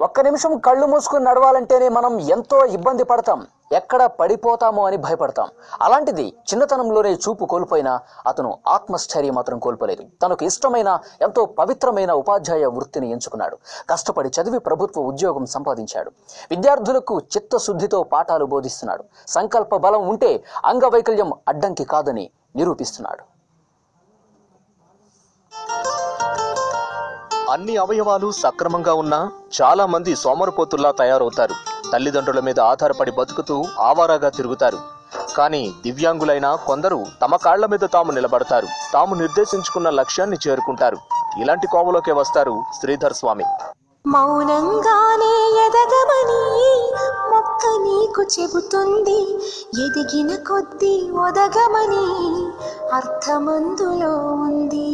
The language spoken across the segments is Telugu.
ఒక్క నిమిషం కళ్ళు మూసుకుని నడవాలంటేనే మనం ఎంతో ఇబ్బంది పడతాం. ఎక్కడ పడిపోతామో అని భయపడతాం. అలాంటిది చిన్నతనంలోనే చూపు కోల్పోయినా అతను ఆత్మస్థైర్యం మాత్రం కోల్పోలేదు. తనకు ఇష్టమైన ఎంతో పవిత్రమైన ఉపాధ్యాయ వృత్తిని ఎంచుకున్నాడు. కష్టపడి చదివి ప్రభుత్వ ఉద్యోగం సంపాదించాడు. విద్యార్థులకు చిత్తశుద్ధితో పాఠాలు బోధిస్తున్నాడు. సంకల్ప బలం ఉంటే అంగవైకల్యం అడ్డంకి కాదని నిరూపిస్తున్నాడు. అన్ని అవయవాలు సక్రమంగా ఉన్నా చాలా మంది సోమరపోతుల్లా తయారవుతారు. తల్లిదండ్రుల మీద ఆధారపడి బతుకుతూ ఆవారాగా తిరుగుతారు. కానీ దివ్యాంగులైన కొందరు తమ కాళ్ళ మీద తాము నిలబడతారు. తాము నిర్దేశించుకున్న లక్ష్యాన్ని చేరుకుంటారు. ఇలాంటి కోవలోకే వస్తారు శ్రీధర్ స్వామి. మౌనంగానే ఎదగమని మొక్క నీకు చెబుతుంది. ఎదిగిన కొద్దీ ఒదగమని అర్థమందులో ఉంది.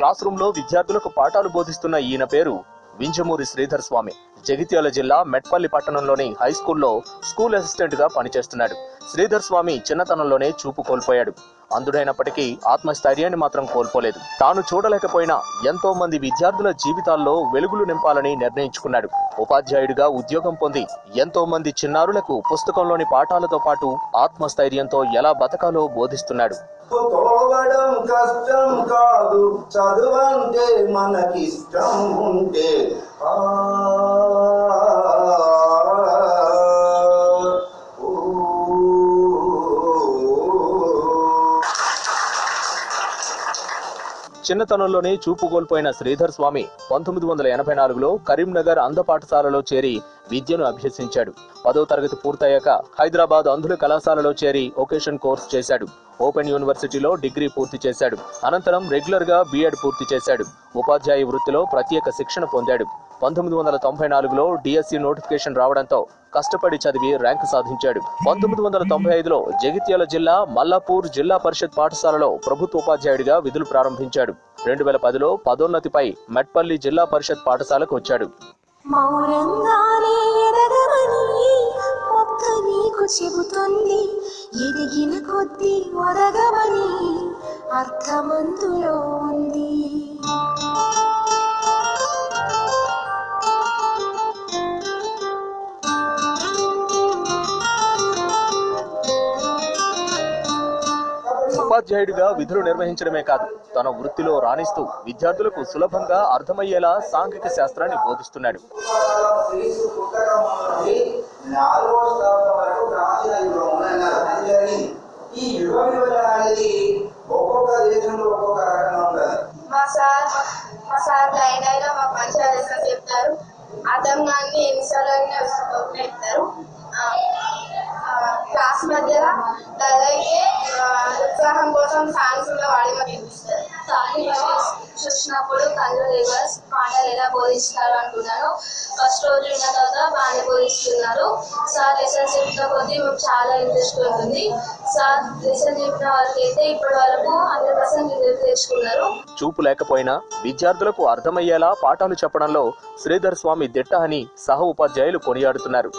క్లాస్ రూమ్లో విద్యార్థులకు పాఠాలు బోధిస్తున్న ఈయన పేరు వింజమూరి శ్రీధర్ స్వామి. జగిత్యాల జిల్లా మెట్పల్లి పట్టణంలోని హై స్కూల్లో స్కూల్ అసిస్టెంట్గా పనిచేస్తున్నాడు. శ్రీధర్ స్వామి చిన్నతనంలోనే చూపు కోల్పోయాడు. అందుడైనప్పటికీ ఆత్మస్థైర్యాన్ని మాత్రం కోల్పోలేదు. తాను చూడలేకపోయినా ఎంతో మంది విద్యార్థుల జీవితాల్లో వెలుగులు నింపాలని నిర్ణయించుకున్నాడు. ఉపాధ్యాయుడిగా ఉద్యోగం పొంది ఎంతో మంది చిన్నారులకు పుస్తకంలోని పాఠాలతో పాటు ఆత్మస్థైర్యంతో ఎలా బతకాలో బోధిస్తున్నాడు. పోవడం కష్టం కాదు చదువంటే మనకిష్టం ఉంటే. చిన్నతనంలోనే చూపు కోల్పోయిన శ్రీధర్ స్వామి పంతొమ్మిది వందల ఎనభై నాలుగులో కరీంనగర్ అంధ పాఠశాలలో చేరి విద్యను అభ్యసించాడు. పదో తరగతి పూర్తయ్యాక హైదరాబాద్ అంధుల కళాశాలలో చేరి ఒకేషన్ కోర్స్ చేశాడు. ఓపెన్ యూనివర్సిటీలో డిగ్రీ పూర్తి చేశాడు. అనంతరం రెగ్యులర్గా బీఎడ్ పూర్తి చేశాడు. ఉపాధ్యాయ వృత్తిలో ప్రత్యేక శిక్షణ పొందాడు. పంతొమ్మిది వందల తొంభై నాలుగులో డిఎస్సి నోటిఫికేషన్ రావడంతో కష్టపడి చదివి ర్యాంకు సాధించాడు. పంతొమ్మిది వందల తొంభై ఐదులో జగిత్యాల జిల్లా మల్లాపూర్ జిల్లా పరిషత్ పాఠశాలలో ప్రభుత్వ ఉపాధ్యాయుడిగా విధులు ప్రారంభించాడు. రెండు వేల పదిలో పదోన్నతిపై మెట్పల్లి జిల్లా పరిషత్ పాఠశాలకు వచ్చాడు. మౌనంగానే ఎదగమని ఒక్క నీకు చెబుతుంది. ఎదిగిన కొద్దీ ఒదగమని అర్థమందులో ఉపాధ్యాయుడిగా విధులు నిర్వహించడమే కాదు తన వృత్తిలో రాణిస్తూ విద్యార్థులకు సులభంగా అర్థమయ్యేలా సాంఘిక శాస్త్రాన్ని బోధిస్తున్నాడు. ఈ యుగ అనేది ఒక్కొక్క దేశంలో ఒక్కొక్క రకంగా ఉంటుంది మా సార్ మా సార్ లైన్ అయినా మాకు మంచిగా చెప్తారు. అర్థం కానీ ఎన్నిసార్లు అయినా చెప్తారు ఉత్సాహం కోసం సాంగ్స్ కూడా వాడి చూసినప్పుడు కళ్ళు రివర్స్ పాటలు ఎలా బోధిస్తారు అనుకున్నాను. ఫస్ట్ రోజు విన్న తర్వాత బాగానే బోధిస్తున్నారు. సార్ లెసన్ చెప్పిన కొద్దీ మాకు చాలా ఇంట్రెస్ట్ ఉంటుంది. సార్ లెసన్ చెప్పిన వాళ్ళకి అయితే ఇప్పటి వరకు హండ్రెడ్ పర్సెంట్ తెచ్చుకున్నారు. చూపు లేకపోయినా విద్యార్థులకు అర్థమయ్యేలా పాఠాలు చెప్పడంలో శ్రీధర్ స్వామి దిట్ట అని సహ ఉపాధ్యాయులు కొనియాడుతున్నారు.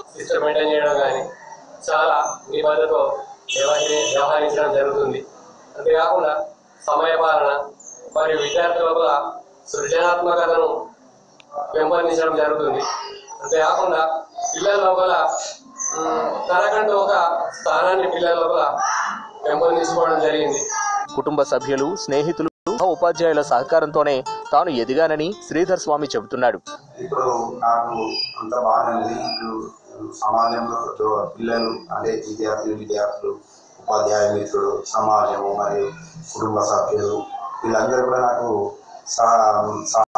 చాలా వ్యవహరించడం జరుగుతుంది. అంతేకాకుండా సమయపాలన మరియు విద్యార్థుల లోపల సృజనాత్మకతను పెంపొందించడం జరుగుతుంది. అంతేకాకుండా పిల్లల లోపల తనకంటూ ఒక స్థానాన్ని పిల్లల లోపల పెంపొందించుకోవడం జరిగింది. కుటుంబ సభ్యులు స్నేహితులు ఉపాధ్యాయుల సహకారంతోనే తాను ఎదిగానని శ్రీధర్ స్వామి చెబుతున్నాడు. ఇప్పుడు నాకు అంత ఇప్పుడు సమాజంలో పిల్లలు అంటే విద్యార్థులు విద్యార్థులు ఉపాధ్యాయ మిత్రుడు సమాజము మరియు కుటుంబ సభ్యులు వీళ్ళందరూ కూడా నాకు సహా